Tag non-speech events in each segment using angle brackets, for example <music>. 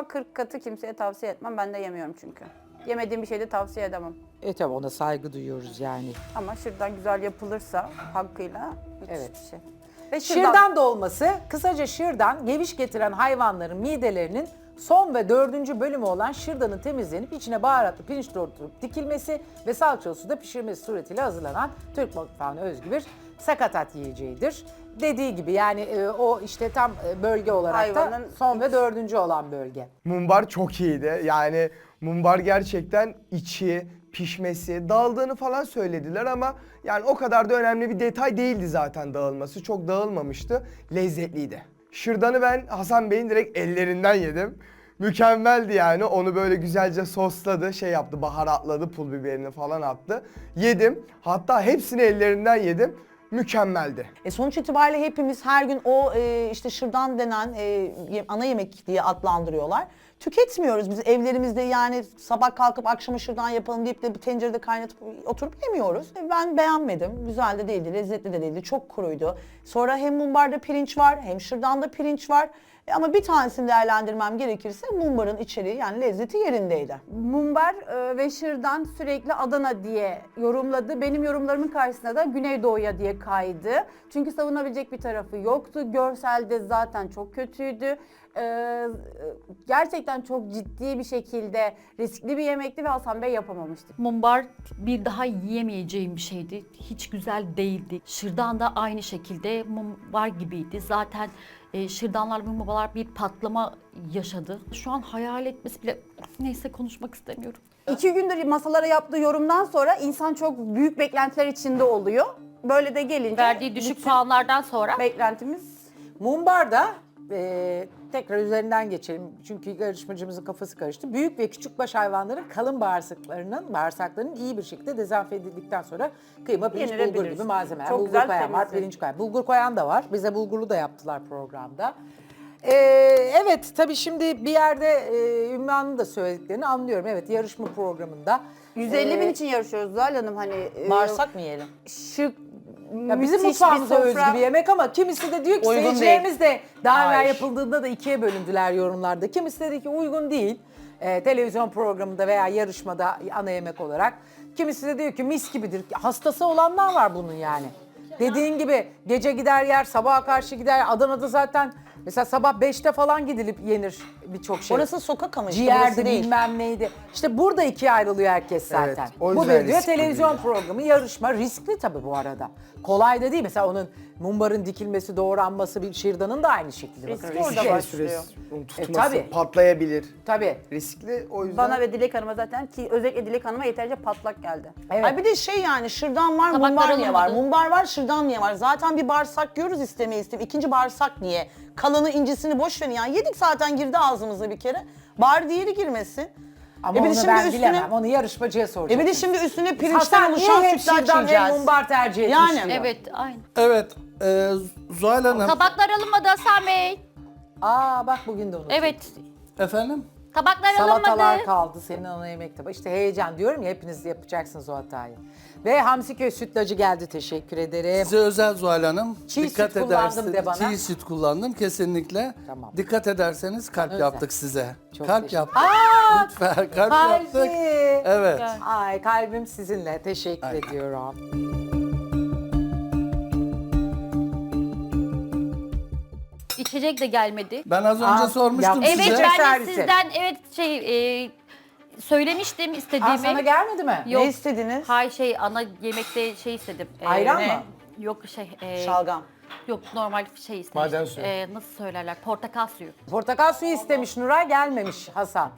ama 40 katı kimseye tavsiye etmem. Ben de yemiyorum çünkü. Yemediğim bir şeyi de tavsiye edemem. E tabi ona saygı duyuyoruz yani. Ama şırdan güzel yapılırsa hakkıyla müthiş Evet. bir şey. Ve Şırdan dolması, kısaca şırdan, geviş getiren hayvanların midelerinin son ve dördüncü bölümü olan şırdanın temizlenip içine baharatlı pirinç doldurup dikilmesi ve salçalı suda pişirmesi suretiyle hazırlanan Türk mutfağına özgü bir sakatat yiyeceğidir. Dediği gibi yani e, o işte tam e, bölge olarak da Hayvanın son ve dördüncü olan bölge. Mumbar çok iyiydi. Yani mumbar gerçekten içi, pişmesi, dağıldığını falan söylediler ama yani o kadar da önemli bir detay değildi zaten dağılması. Çok dağılmamıştı. Lezzetliydi. Şırdanı ben Hasan Bey'in direkt ellerinden yedim. Mükemmeldi yani. Onu böyle güzelce sosladı, şey yaptı, baharatladı, pul biberini falan attı. Yedim. Hatta hepsini ellerinden yedim. Mükemmeldi. E sonuç itibariyle hepimiz her gün o e, işte şırdan denen e, ana yemek diye adlandırıyorlar. Tüketmiyoruz biz evlerimizde yani sabah kalkıp akşama şırdan yapalım deyip de bir tencerede kaynatıp oturup yemiyoruz. E, Ben beğenmedim. Güzel de değildi, lezzetli de değildi. Çok kuruydu. Sonra hem mumbarda pirinç var hem şırdanda pirinç var. E, Ama bir tanesini değerlendirmem gerekirse mumbarın içeriği yani lezzeti yerindeydi. Mumbar e, ve şırdan sürekli Adana diye yorumladı. Benim yorumlarımın karşısına da Güneydoğu'ya diye kaydı. Çünkü savunabilecek bir tarafı yoktu. Görselde zaten çok kötüydü. E, e, gerçekten çok ciddi bir şekilde riskli bir yemekti ve Hasan Bey yapamamıştı. Mumbar bir daha yiyemeyeceğim bir şeydi. Hiç güzel değildi. Şırdan da aynı şekilde mumbar gibiydi. Zaten e, şırdanlar ve mumbalar bir patlama yaşadı. Şu an hayal etmesi bile neyse konuşmak istemiyorum. İki gündür masalara yaptığı yorumdan sonra insan çok büyük beklentiler içinde oluyor. Böyle de gelince Verdiği düşük bütün puanlardan sonra Beklentimiz Mumbar'da e, tekrar üzerinden geçelim çünkü yarışmacımızın kafası karıştı. Büyük ve küçükbaş hayvanların kalın bağırsaklarının bağırsaklarının iyi bir şekilde dezenfekte edildikten sonra kıyma, pirinç, bulgur gibi malzemeler. Çok bulgur güzel koyan var, temizlik. pirinç koyan. Bulgur koyan da var. Bize bulgurlu da yaptılar programda. E, evet tabii şimdi bir yerde e, Ümmü da söylediklerini anlıyorum. Evet yarışma programında. 150 e, bin için yarışıyoruz Zuhal Hanım hani. e, Bağırsak mı yiyelim? Şık, Ya bizim müthiş bir mutfağımıza sofra. özgü bir yemek ama kimisi de diyor ki Uygun seyircilerimiz de daha evvel Hayır. yapıldığında da ikiye bölündüler yorumlarda. Kimisi dedi ki uygun değil Ee, televizyon programında veya yarışmada ana yemek olarak. Kimisi de diyor ki mis gibidir. Hastası olanlar var bunun yani. Dediğin gibi gece gider yer, sabaha karşı gider. Adana'da zaten mesela sabah 5'te falan gidilip yenir birçok şey. Orası sokak ama işte burası Ciğerdi değil. bilmem neydi. İşte burada ikiye ayrılıyor herkes zaten. Evet, o bu yüzden bir diyor riskli televizyon diyor. programı, yarışma riskli tabii bu arada. Kolay da değil. Mesela onun mumbarın dikilmesi, doğranması bir şırdanın da aynı şekilde. Riskli Bakın, orada başlıyor. Onun E, tutması tabii. patlayabilir. Tabii. Riskli o yüzden. Bana ve Dilek Hanım'a zaten ki özellikle Dilek Hanım'a yeterince patlak geldi. Evet. Ay bir de şey yani şırdan var, Tabaklar mumbar niye var? alınmadı. Mumbar var, şırdan niye var? Zaten bir bağırsak yiyoruz istemeye istemeye. İkinci bağırsak niye? Kalanı incisini boş verin yani. Yedik zaten girdi ağzımıza bir kere. Bari diğeri girmesin. Ama E bir de onu şimdi ben üstüne- bilemem. Onu yarışmacıya soracağım. E bir de şimdi üstüne Hasan pirinçten niye oluşan hem sütlaç şırdan hem mumbar tercih etmiş Yani. diyor. evet aynı. Evet, e, Zuhal Hanım. Tabaklar alınmadı Hasan Bey. Aa bak bugün de unuttum. Evet. Efendim? Tabaklar Salatalar alınmadı. kaldı senin ana yemekte. İşte heyecan diyorum ya hepiniz yapacaksınız o hatayı. Ve Hamsiköy sütlacı geldi teşekkür ederim. Size özel Zuhal Hanım. Çiğ süt kullandım de bana. Çiğ süt kullandım kesinlikle. Tamam. Dikkat ederseniz kalp Özel. yaptık size. Çok kalp teşekkür- yaptık. Aa, Lütfen kalp kalbi. yaptık. Evet. Ay kalbim sizinle. Teşekkür Ay. ediyorum. İçecek de gelmedi. Ben az önce Aa, sormuştum yap- Evet. Size ben de servisi. sizden evet şey e, söylemiştim istediğimi. Aa, sana gelmedi mi? Yok. Ne istediniz? Hay şey ana yemekte şey istedim. E, Ayran mı? Yok şey. e, Şalgam. Yok normal şey istedim. Maden suyu. E, nasıl söylerler? Portakal suyu. Portakal suyu istemiş Nuray gelmemiş Hasan.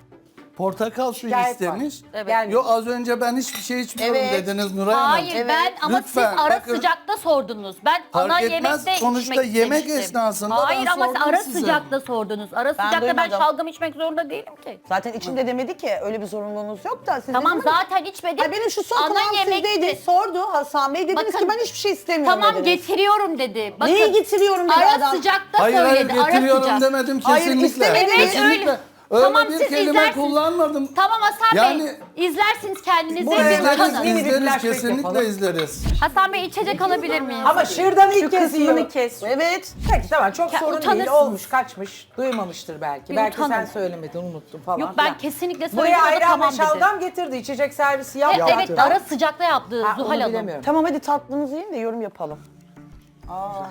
Portakal suyu Şikayet istemiş. Evet. Gelmiş. Yok az önce ben hiçbir şey içmiyorum Evet. dediniz Nuray Hanım. Hayır ben ama Lütfen, siz ara bakın. sıcakta sordunuz. Ben Fark ana etmez, yemekte sonuçta içmek yemek istemiştim. esnasında Hayır ben ama siz ara size. sıcakta sordunuz. Ara sıcakta ben duymadım. şalgam içmek zorunda değilim ki. Zaten içinde demedi ki öyle bir zorunluluğunuz yok da. Siz Tamam dediniz- zaten içmedim. Ay benim şu son kulağım sizdeydi. Sordu Hasan Bey. Dediniz Bakın, ki ben hiçbir şey istemiyorum Tamam dediniz. getiriyorum dedi. Bakın, Neyi getiriyorum dedi ara adam. sıcakta Hayır hayır söyledi. Ara getiriyorum sıcak. demedim Hayır, kesinlikle. istemediniz. Evet, öyle. Öyle Tamam, bir siz kelime izlersiniz. kullanmadım. Tamam Hasan Yani- Bey. izlersiniz kendinizi Buraya bir izleriz, bir izleriz, flashback kesinlikle yapalım. izleriz. Hasan Bey içecek alabilir miyim? Ama şırdanı ilk Şu kez kısmını yiyor. kes. Evet. Peki tamam çok Ya, sorun değil. utanırsınız. Olmuş kaçmış. Duymamıştır belki. Bir belki sen utanın. söylemedin unuttun falan. Yok ben filan. kesinlikle söyledim Buraya o da ayran tamam ve dedi. şalgam getirdi. İçecek servisi He, yaptı. evet ara sıcakta yaptı Ha, Zuhal onu Hanım. bilemiyorum. Tamam hadi tatlınızı yiyin de yorum yapalım.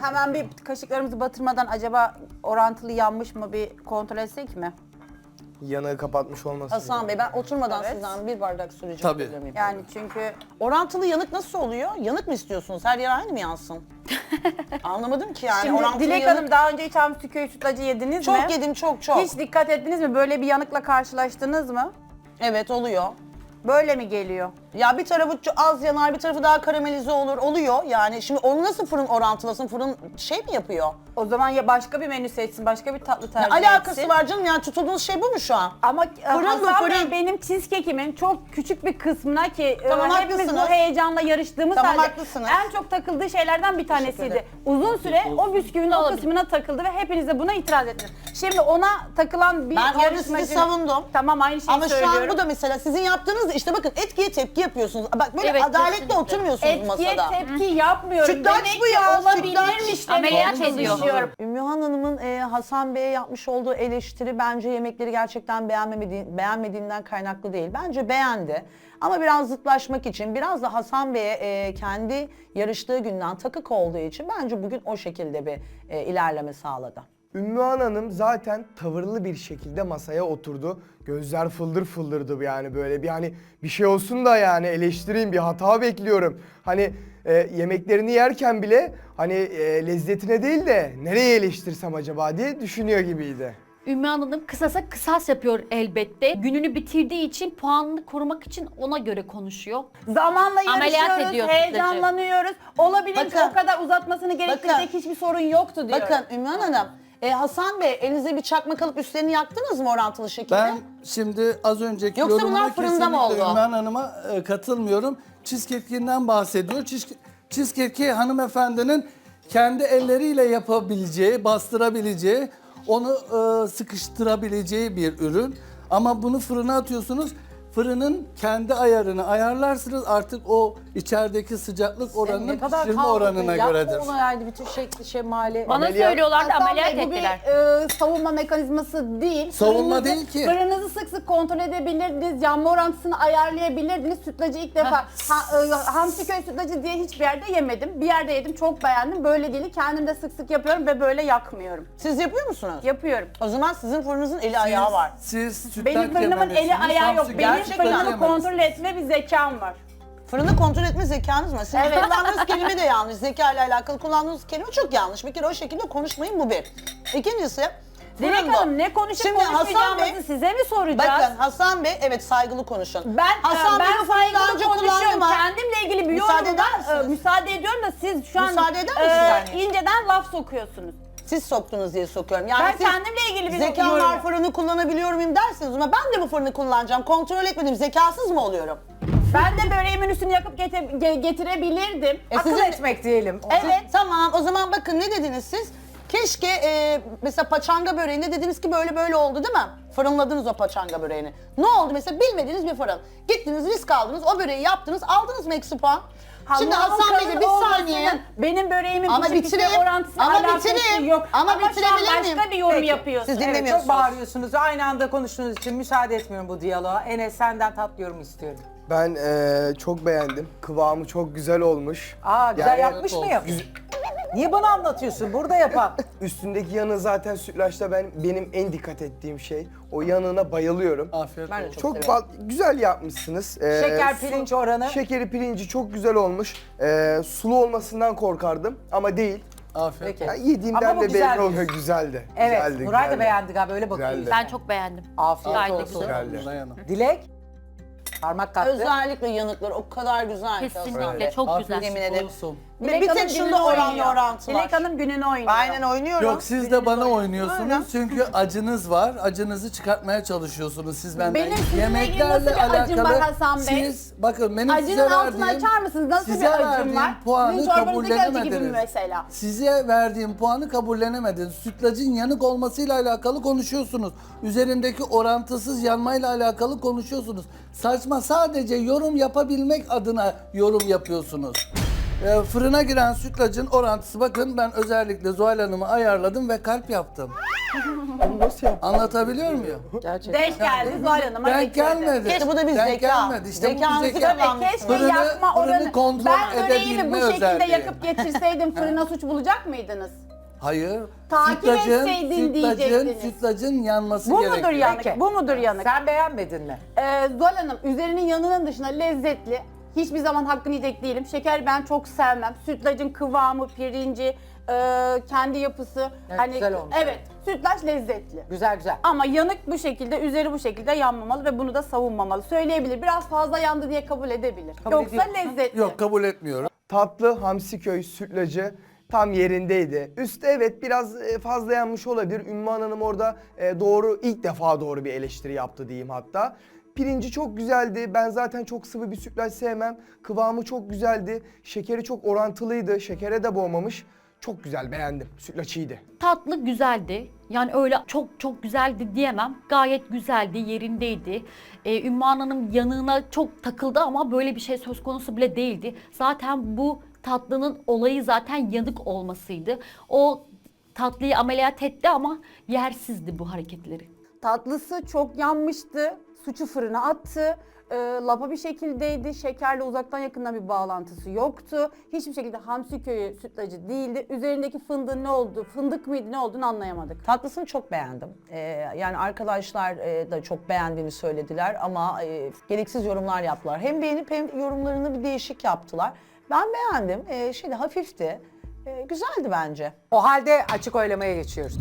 Hemen bir kaşıklarımızı batırmadan acaba orantılı yanmış mı bir kontrol etsek mi? Yanığı kapatmış olmasın. Hasan Bey ben oturmadan Evet. sizden bir bardak su rica Tabii. edebilir miyim? Yani çünkü Orantılı yanık nasıl oluyor? Yanık mı istiyorsunuz? Her yer aynı mı yansın? <laughs> Anlamadım ki yani. Şimdi orantılı Dilek yanık- Hanım daha önce hiç Hamsiköy sütlacı yediniz mi? Çok yedim çok çok. Hiç dikkat ettiniz mi? Böyle bir yanıkla karşılaştınız mı? Evet oluyor. Böyle mi geliyor? Ya bir tarafı ço- az yanar, bir tarafı daha karamelize olur. Oluyor yani. Şimdi onu nasıl fırın orantılasın? Fırın şey mi yapıyor? O zaman ya başka bir menü seçsin, başka bir tatlı tercih alakası etsin. var canım? Yani tutulduğunuz şey bu mu şu an? Ama Fırın Hasan bu, Bey fırın. benim cheesecake'imin çok küçük bir kısmına ki Tamam, e, hepimiz haklısınız. bu heyecanla yarıştığımız Tamam, halde haklısınız. en çok takıldığı şeylerden bir tanesiydi. ederim. Uzun süre o bisküvinin o kısmına takıldı ve hepiniz de buna itiraz ettiniz. Şimdi ona takılan bir Ben orada yarışmacı... sizi savundum. Tamam aynı şeyi Ama şu söylüyorum. an bu da mesela sizin yaptığınız işte bakın etkiye tepki yapıyorsunuz. Bak böyle Evet, adaletli kesinlikle. oturmuyorsunuz Etkiye masada. tepki yapmıyorum. Sütlaç Demek bu ki ya, Olabilirmiş sütlaç. demek Ameliyat ediyor. düşünüyorum. Ümmühan Hanım'ın e, Hasan Bey'e yapmış olduğu eleştiri bence yemekleri gerçekten beğenmediği, beğenmediğinden kaynaklı değil. Bence beğendi. Ama biraz zıtlaşmak için, biraz da Hasan Bey'e e, kendi yarıştığı günden takık olduğu için bence bugün o şekilde bir e, ilerleme sağladı. Ümmühan Hanım zaten tavırlı bir şekilde masaya oturdu. Gözler fıldır fıldırdı yani böyle bir hani bir şey olsun da yani eleştireyim bir hata bekliyorum. Hani e, yemeklerini yerken bile hani e, lezzetine değil de nereye eleştirsem acaba diye düşünüyor gibiydi. Ümmü Hanım kısasa kısas yapıyor elbette. Gününü bitirdiği için puanını korumak için ona göre konuşuyor. Zamanla Ameliyat yarışıyoruz, ediyor heyecanlanıyoruz. Olabilir ki Bakın. o kadar uzatmasını gerektirecek Bakın. hiçbir sorun yoktu diyorum. Bakın Ümmühan Hanım, e, Hasan Bey elinize bir çakmak alıp üstlerini yaktınız mı orantılı şekilde? Ben şimdi az önceki Yoksa yorumuna bunlar fırında mı kesinlikle oldu? Ümran Hanım'a e, katılmıyorum. Cheesecake'inden bahsediyor. Cheese- Cheesecake'i hanımefendinin kendi elleriyle yapabileceği, bastırabileceği, onu e, sıkıştırabileceği bir ürün. Ama bunu fırına atıyorsunuz. Fırının kendi ayarını ayarlarsınız. Artık o içerideki sıcaklık oranının pişirme oranına yapma göredir. onu yani bütün şekli şemali. Bana Ameliyat- söylüyorlardı Hasan ameliyat Bey, bu ettiler. bir e, savunma mekanizması değil. Savunma Fırınınızı- değil ki. Fırınınızı sık sık kontrol edebilirdiniz. Yanma orantısını ayarlayabilirdiniz. Sütlacı ilk defa ha, e, Hamsiköy sütlacı diye hiçbir yerde yemedim. Bir yerde yedim çok beğendim. Böyle değil. Kendim de sık sık yapıyorum ve böyle yakmıyorum. Siz yapıyor musunuz? Yapıyorum. O zaman sizin fırınızın eli ayağı var. Siz sütlaç Benim fırınımın eli ayağı yok. Benim gerçekten fırınımı kontrol etme bir zekam var. Fırını kontrol etme zekanız mı? Sizin Evet. kullandığınız kelime de yanlış. Zeka ile alakalı kullandığınız kelime çok yanlış. Bir kere o şekilde konuşmayın bu bir. İkincisi Dilek fırında- Hanım ne konuşup Şimdi Hasan konuşmayacağımızı Bey- size mi soracağız? Bakın Hasan Bey evet saygılı konuşun. Ben Hasan e, Bey ben fırını daha saygılı önce konuşuyorum. kullandı mı? Kendimle ilgili bir Müsaade yorumda eder misiniz? e, müsaade ediyorum da siz şu an Müsaade eder e, misiniz yani? inceden laf sokuyorsunuz. Siz soktunuz diye sokuyorum. Yani Ben siz kendimle ilgili bir Zekam yorum- var fırını kullanabiliyor muyum dersiniz ama ben de bu fırını kullanacağım. Kontrol etmedim. Zekasız mı oluyorum? Ben de böreğimin üstünü yakıp gete- ge- getirebilirdim. E Akıl sizin- etmek diyelim. Evet. Tamam o zaman bakın ne dediniz siz? Keşke e, mesela paçanga böreğinde dediniz ki böyle böyle oldu değil mi? Fırınladınız o paçanga böreğini. Ne oldu mesela bilmediğiniz bir fırın. Gittiniz risk aldınız o böreği yaptınız aldınız mı eksi puan? Şimdi Hasan Bey de kalın bir olmasının saniye. Benim böreğimin Ama pişik bitireyim. pişik orantısıyla Ama alakası bitireyim. yok. Ama şu an bitirebilir başka miyim? bir yorum Peki. yapıyorsunuz. Siz Evet, dinlemiyorsunuz. çok bağırıyorsunuz. Aynı anda konuştuğunuz için müsaade etmiyorum bu diyaloğa. Enes senden tatlı yorum istiyorum. Ben eee, çok beğendim. Kıvamı çok güzel olmuş. Aa güzel Yani- yapmış mıyım? Niye bana anlatıyorsun? Burada yapan. <laughs> Üstündeki yanı zaten sütlaçta ben benim en dikkat ettiğim şey. O yanına bayılıyorum. Afiyet Ben de olsun. çok, Çok severim. bal- güzel yapmışsınız. Ee, Şeker su- pirinç oranı. Şekeri pirinci çok güzel olmuş. Ee, sulu olmasından korkardım ama değil. Afiyet Peki. olsun. Yani yediğimden bu de belli oluyor güzeldi. Evet. güzeldi, Nuray da güzeldi. beğendi galiba öyle bakıyor. Güzeldi. Ben çok beğendim. Afiyet Gayet olsun. güzel. Güzeldi. Nuray Hanım. Dilek. Parmak kattı. Özellikle yanıkları o kadar güzel ki. Kesinlikle Bey. çok Afiyet güzel. Yemin ederim. olsun. Bir, Dilek bir Hanım tek şunda oranlı oynuyor. orantı var. Dilek Hanım gününü oynuyor. Aynen oynuyorum. Yok siz de bana oynuyorsunuz çünkü acınız var. Acınızı çıkartmaya çalışıyorsunuz siz benden. Benim sizinle ilgili Yemeklerle nasıl bir acım alakalı var Hasan Bey? siz bakın benim Acının size altını verdiğim açar mısınız? Nasıl bir size acım verdiğim var? puanı Sizin çorbanızdaki acı gibi mi kabullenemediniz. mesela? Size verdiğim puanı kabullenemediniz. Sütlacın yanık olmasıyla alakalı konuşuyorsunuz. Üzerindeki orantısız yanmayla alakalı konuşuyorsunuz. Saçma sadece yorum yapabilmek adına yorum yapıyorsunuz. Ee, fırına giren sütlacın orantısı bakın ben özellikle Zuhal Hanım'ı ayarladım ve kalp yaptım. Nasıl yap? Anlatabiliyor muyum? Gerçekten. Denk geldi Zuhal Hanım'a Denk gelmedi. Keşke bu da bir Denk zeka. gelmedi. İşte bu zeka. Keşke Fırını- yakma fırını oranı. kontrol Ben böreğimi bu edebilme şekilde özelliği. yakıp getirseydim fırına suç bulacak mıydınız? Hayır. Takip etseydin diyecektiniz. sütlacın yanması Bu gerekiyor. mudur yanık? Peki. Bu mudur yanık? Sen beğenmedin mi? Ee, Zuhal Hanım üzerinin yanının dışında lezzetli. Hiçbir zaman hakkını yiyecek değilim. Şeker ben çok sevmem. Sütlacın kıvamı, pirinci, e, kendi yapısı. hani güzel olmuş. Evet, sütlaç lezzetli. Güzel güzel. Ama yanık bu şekilde, üzeri bu şekilde yanmamalı ve bunu da savunmamalı. Söyleyebilir. Biraz fazla yandı diye kabul edebilir. Kabul Yoksa ediyor musun? lezzetli. Yok kabul etmiyorum. Tatlı Hamsiköy sütlacı tam yerindeydi. Üstü evet biraz e, fazla yanmış olabilir. Ümmühan Hanım orada e, doğru ilk defa doğru bir eleştiri yaptı diyeyim hatta. Pirinci çok güzeldi. Ben zaten çok sıvı bir sütlaç sevmem. Kıvamı çok güzeldi. Şekeri çok orantılıydı. Şekere de boğmamış. Çok güzel beğendim. Sütlaç iyiydi. Tatlı güzeldi. Yani öyle çok çok güzeldi diyemem. Gayet güzeldi, yerindeydi. Ee, Ümmühan Hanım yanığına çok takıldı ama böyle bir şey söz konusu bile değildi. Zaten bu tatlının olayı zaten yanık olmasıydı. O tatlıyı ameliyat etti ama yersizdi bu hareketleri. Tatlısı çok yanmıştı. Suçu fırına attı. Ee, lapa bir şekildeydi. Şekerle uzaktan yakından bir bağlantısı yoktu. Hiçbir şekilde hamsi köyü sütlacı değildi. Üzerindeki fındığın ne oldu, fındık mıydı ne olduğunu anlayamadık. Tatlısını çok beğendim. Ee, yani arkadaşlar e, da çok beğendiğini söylediler ama e, gereksiz yorumlar yaptılar. Hem beğenip hem yorumlarını bir değişik yaptılar. Ben beğendim. Ee, şeyde hafifti. Ee, güzeldi bence. O halde açık oylamaya geçiyoruz.